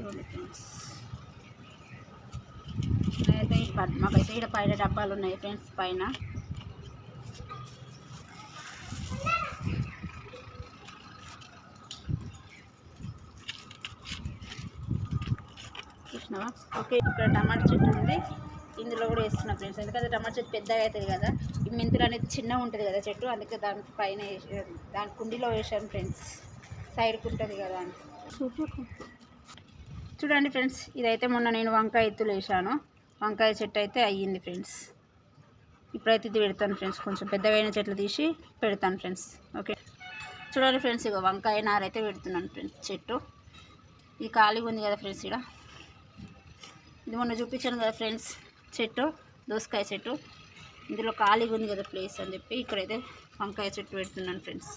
చూడండి ఫ్రెండ్స్ అయితే మాకైతే ఇక్కడ పైన డబ్బాలు ఉన్నాయి ఫ్రెండ్స్ పైన. చూసినావా? ఓకే ఇక్కడ టమాటా చెట్టు ఉంది. ఇందులో కూడా వేస్తున్నా ఫ్రెండ్స్ ఎందుకంటే టమాటా చెట్టు పెద్దగా అవుతుంది కదా. ఈ మెంతులు అనేది చిన్నగా ఉంటుంది కదా చెట్టు అందుకే దాని పైన దాని కుండీలో వేసాను ఫ్రెండ్స్. సైడ్కి ఉంటుంది కదా అని. చూడండి ఫ్రెండ్స్ ఇదైతే మొన్న నేను వంకాయ ఎత్తులు వేసాను వంకాయ చెట్టు అయితే అయ్యింది ఫ్రెండ్స్. ఇప్పుడైతే ఇది పెడతాను ఫ్రెండ్స్ కొంచెం పెద్దవైన చెట్లు తీసి పెడతాను ఫ్రెండ్స్. ఓకే. చూడండి ఫ్రెండ్స్ ఇక వంకాయ నారైతే పెడుతున్నాను ఫ్రెండ్స్ చెట్టు. ఇది ఖాళీగా ఉంది కదా ఫ్రెండ్స్ ఇక్కడ ఇది మొన్న చూపించాను కదా ఫ్రెండ్స్ చెట్టు దోసకాయ చెట్టు. ఇందులో ఖాళీగా ఉంది కదా ప్లేస్ అని చెప్పి ఇక్కడైతే వంకాయ చెట్టు పెడుతున్నాను ఫ్రెండ్స్.